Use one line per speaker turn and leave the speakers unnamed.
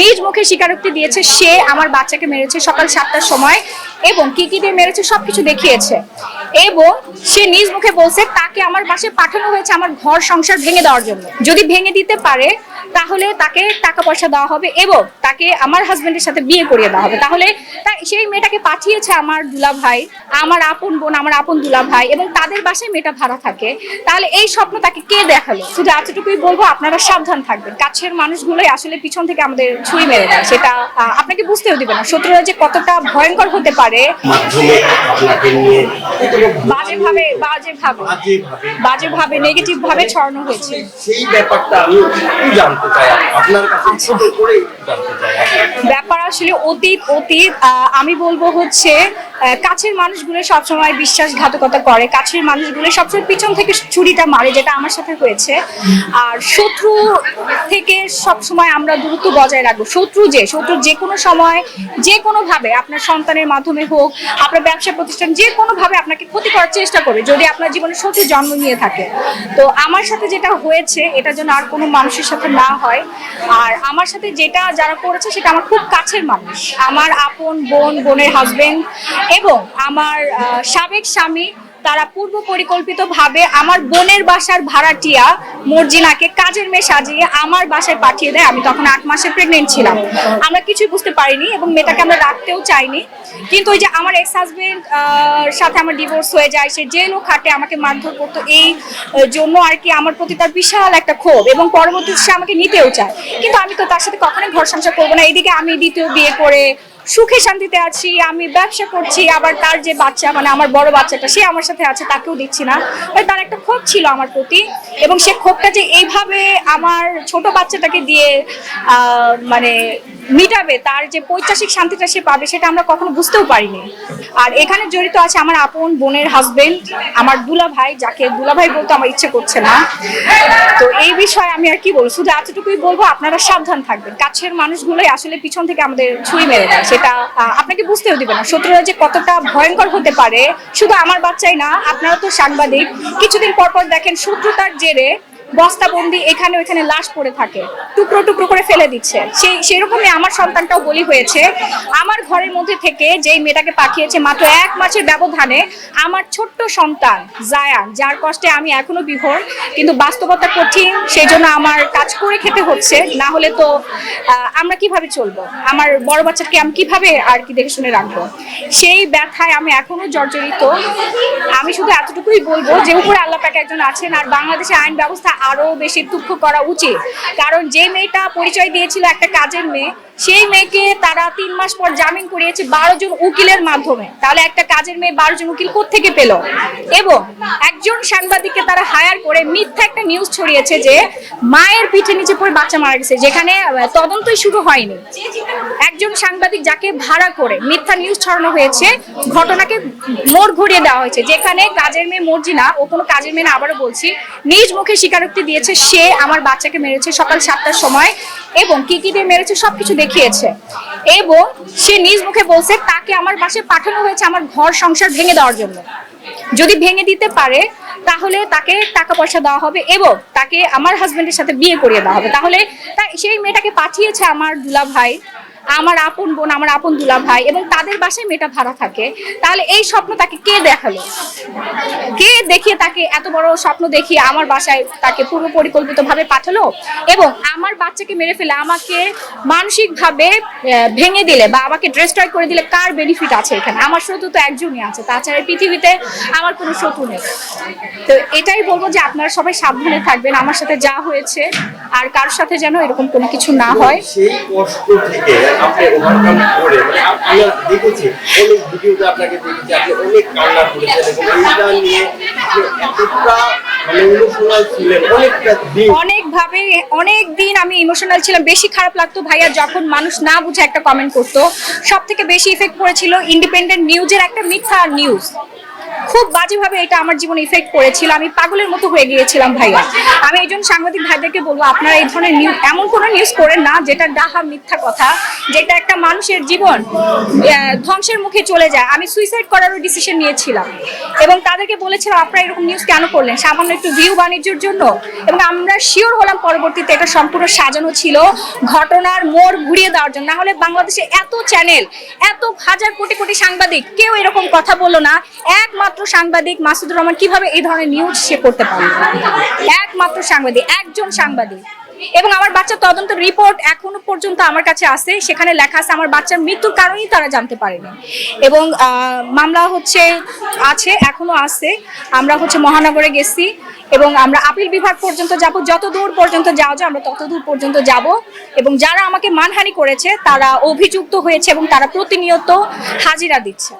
নিজ মুখে স্বীকারোক্তি দিয়েছে, সে আমার বাচ্চাকে মেরেছে সকাল সাতটার সময় এবং কি কি দিয়ে মেরেছে সবকিছু দেখিয়েছে। এবং সে নিজ মুখে বলছে, তাকে আমার পাশে পাঠানো হয়েছে আমার ঘর সংসার ভেঙে দেওয়ার জন্য। যদি ভেঙে দিতে পারে তাহলে তাকে টাকা পয়সা দেওয়া হবে এবং তাকে আমার হাজবেন্ডের সাথে বিয়ে করিয়ে দেওয়া হবে। তাহলে সেই মেয়েটাকে পাঠিয়েছে আমার দুলা ভাই আমার আপন বোন আমার আপন দুলা ভাই এবং তাদের বাসায় মেয়েটা ভাড়া থাকে। তাহলে এই স্বপ্ন তাকে কে দেখাল? শুধু এতটুকুই বলব আপনারা সাবধান থাকবেন। কাছের মানুষগুলোই আসলে পিছন থেকে আমাদের ছুরি মেরে দেয়। সেটা আপনাকে বুঝতেও দিবে না। শত্রুরা যে কতটা ভয়ঙ্কর হতে পারে
আপনাকে নিয়ে
বাজেভাবে বাজেভাবে
বাজেভাবে
বাজেভাবে নেগেটিভ ভাবে ছড়ানো হয়েছে।
সেই ব্যাপারটা আমি একটু জানতে চাই আপনার কাছে ছোট করে একটু জানতে চাই।
ব্যাপার আসলে অতীত অতীত আমি বলব হচ্ছে কাছের মানুষগুলো সবসময় বিশ্বাসঘাতকতা করে। কাছের মানুষগুলো সবসময় পিছন থেকে ছুরিটা মারে, যেটা আমার সাথে হয়েছে। আর শত্রু থেকে সবসময় আমরা দূরত্ব বজায় রাখব। শত্রু যে শত্রু যে কোনো সময়, যে কোনো ভাবে আপনার সন্তানের মাধ্যমে হোক, আপনার ব্যবসা প্রতিষ্ঠান, যে কোনো ভাবে আপনাকে ক্ষতি করার চেষ্টা করবে, যদি আপনার জীবনে শত্রু জন্ম নিয়ে থাকে। তো আমার সাথে যেটা হয়েছে, এটা যেন আর কোনো মানুষের সাথে না হয়। আর আমার সাথে যেটা যারা করেছে, সেটা আমার খুব কাছের মানুষ। আমার আপন, বোন, বোনের হাজবেন্ড এবং আমার সাবেক স্বামী, তারা পূর্ব পরিকল্পিত ভাবে আমার বোনের বাসার ভাড়াটিয়া মর্জিনাকে কাজের মেয়ে সাজিয়ে আমার বাসায় পাঠিয়ে দেয়। আমি তখন আট মাসে প্রেগনেন্ট ছিলাম। আমরা কিছুই বুঝতে পারিনি এবং মেয়েটাকে আমরা রাখতেও চাইনি। কিন্তু ওই যে আমার এক্স হাজবেন্ড সাথে আমার ডিভোর্স হয়ে যায়, সে জেলও খাটে, আমাকে মারধর করতো, এই জন্য আর কি আমার প্রতি তার বিশাল একটা ক্ষোভ এবং পরবর্তীতে সে আমাকে নিতেও চায়। কিন্তু আমি তো তার সাথে কখনোই ঘর সংসার করব না। এদিকে আমি দ্বিতীয় বিয়ে করে সুখে শান্তিতে আছি, আমি ব্যবসা করছি, আবার তার যে বাচ্চা মানে আমার বড় বাচ্চাটা, সে আমার সাথে আছে, তাকেও দিচ্ছি না। তার একটা ক্ষোভ ছিল আমার প্রতি এবং সে ক্ষোভটা যে এইভাবে আমার ছোট বাচ্চাটাকে দিয়ে মানে মিটাবে, তার যে পৈশাসিক শান্তিটা সে পাবে, সেটা আমরা কখনো বুঝতেও পারিনি। আর এখানে জড়িত আছে আমার আপন বোনের হাজবেন্ড আমার দুলা ভাই যাকে দুলা ভাই বলতে আমার ইচ্ছে করছে না। তো এই বিষয়ে আমি আর কি বলব? শুধু এতটুকুই বলব, আপনারা সাবধান থাকবেন। কাছের মানুষগুলোই আসলে পিছন থেকে আমাদের ছুরি মেরে দেয়। সেটা আপনাকে বুঝতেও দিবে না। শত্রুরা যে কতটা ভয়ঙ্কর হতে পারে, শুধু আমার বাচ্চাই না, আপনারা তো সাংবাদিক। কিছুদিন পর পর দেখেন শত্রুতার জেরে বস্তাবন্দি এখানে ওইখানে লাশ পড়ে থাকে, টুকরো টুকরো করে ফেলে দিচ্ছে। সেই, সেরকমই আমার সন্তানটাও বলি হয়েছে। আমার ঘরের মধ্যে থেকে যেই মেয়েটাকে পাঠিয়েছে মাত্র এক মাসের ব্যবধানে, আমার ছোট্ট সন্তান জায়ান, যার কষ্টে আমি এখনও বিভোর, কিন্তু বাস্তবতা কঠিন, সেই জন্য আমার কাজ করে খেতে হচ্ছে। না হলে তো আমরা কীভাবে চলবো? আমার বড় বাচ্চাকে আমি কীভাবে আর কি দেখে শুনে রাখব? সেই ব্যথায় আমি এখনও জর্জরিত। আমি শুধু এতটুকুই বলব যে, উপরে আল্লাহ পাক একজন আছেন, আর বাংলাদেশে আইন ব্যবস্থা আরও বেশি দুঃখ করা উচিত। কারণ যে মেয়েটা পরিচয় দিয়েছিল একটা কাজের মেয়ে সেই মেয়েকে তারা তিন মাস পর জামিন করিয়েছে বারো জন উকিলের মাধ্যমে। তাহলে একটা কাজের মেয়ে বারো জন উকিল থেকে পেল? এবং একজন সাংবাদিককে তারা হায়ার করে মিথ্যা একটা নিউজ ছড়িয়েছে যে মায়ের পিঠে নিচে পড়ে বাচ্চা মারা গেছে, যেখানে তদন্তই শুরু হয়নি। একজন সাংবাদিক যাকে ভাড়া করে মিথ্যা নিউজ ছড়ানো হয়েছে, ঘটনাকে মোড় ঘুরিয়ে দেওয়া হয়েছে, যেখানে কাজের মেয়ে মর্জিনা, ও কোনো কাজের মেয়ে না, আবারও বলছি, নিজ মুখে স্বীকারোক্তি দিয়েছে, সে আমার বাচ্চাকে মেরেছে সকাল সাতটার সময়। এবং কি কি দিয়ে মেরেছে সবকিছু দেখিয়েছে। এবং সে নিজ মুখে বলছে, তাকে আমার বাসায় পাঠানো হয়েছে আমার ঘর সংসার ভেঙে দেওয়ার জন্য। যদি ভেঙে দিতে পারে, তাহলে তাকে টাকা পয়সা দেওয়া হবে এবং তাকে আমার হাজবেন্ডের সাথে বিয়ে করিয়ে দেওয়া হবে। তাহলে সেই মেয়েটাকে পাঠিয়েছে আমার দুলা ভাই আমার আপন বোন, আমার আপন দুলা ভাই এবং তাদের বাসায় মেয়েটা ভাড়া থাকে। তাহলে এই স্বপ্ন তাকে কে দেখাল? কে দেখিয়ে তাকে এত বড় স্বপ্ন দেখিয়ে আমার বাসায় তাকে পূর্ব পরিকল্পিত ভাবে পাঠালো? এবং আমার বাচ্চাকে মেরে ফেলে আমাকে মানসিক ভাবে ভেঙে দিলে বা আমাকে ড্রেস্ট্রয় করে দিলে কার বেনিফিট আছে এখানে? আমার শত্রু তো একজনই আছে তাছাড়া পৃথিবীতে আমার কোনো শত্রু নেই। তো এটাই বলব যে আপনারা সবাই সাবধানে থাকবেন আমার সাথে যা হয়েছে আর কারোর সাথে যেন এরকম কোনো কিছু না হয়।
সেই কষ্ট থেকে আপনি ওভারকাম করে মানে আমরা দেখেছি অনেক ভিডিওতে আপনাকে দেখেছি আপনি অনেক কান্না করেছেন এবং এইটা নিয়ে আপনি নিউজ
অনেক দিন আমি ইমোশনাল ছিলাম। বেশি খারাপ লাগতো ভাইয়া যখন মানুষ না বুঝে একটা কমেন্ট করতো। সব থেকে বেশি ইফেক্ট পড়েছিল ইন্ডিপেন্ডেন্ট নিউজের একটা মিথ্যা নিউজ খুব বাজেভাবে এটা আমার জীবনে ইফেক্ট করেছিল। আমি পাগলের মতো হয়ে গিয়েছিলাম ভাইয়া। আমি একজন সাংবাদিক ভাইদেরকে বলব, আপনারা এই ধরনের নিউজ এমন কোনো নিউজ করেন না যেটা ডাহা, মিথ্যা কথা, যেটা একটা মানুষের জীবন ধ্বংসের মুখে চলে যায়। আমি সুইসাইড করারও ডিসিশন নিয়েছিলাম। এবং তাদেরকে বলেছিলাম, আপনারা এরকম নিউজ কেন করলেন? সামান্য একটু ভিউ বাণিজ্যের জন্য? এবং আমরা শিওর হলাম পরবর্তীতে এটা সম্পূর্ণ সাজানো ছিল, ঘটনার মোড় ঘুরিয়ে দেওয়ার জন্য। না হলে বাংলাদেশে এত চ্যানেল এত হাজার কোটি কোটি সাংবাদিক, কেউ এরকম কথা বলল না। একমাত্র সাংবাদিক মাসুদুর রহমান কীভাবে এই ধরনের নিউজ সে করতে পারে একমাত্র সাংবাদিক, একজন সাংবাদিক। এবং আমার বাচ্চার তদন্ত রিপোর্ট এখনও পর্যন্ত আমার কাছে আছে। সেখানে লেখা আছে, আমার বাচ্চার মৃত্যুর কারণেই তারা জানতে পারেনি। এবং মামলা হচ্ছে, আছে, এখনও আছে। আমরা হচ্ছে মহানগরে গেছি। এবং আমরা আপিল বিভাগ পর্যন্ত যাব। যত দূর পর্যন্ত যাওয়া যায়, আমরা তত দূর পর্যন্ত যাব। এবং যারা আমাকে মানহানি করেছে, তারা অভিযুক্ত হয়েছে এবং তারা প্রতিনিয়ত হাজিরা দিচ্ছে।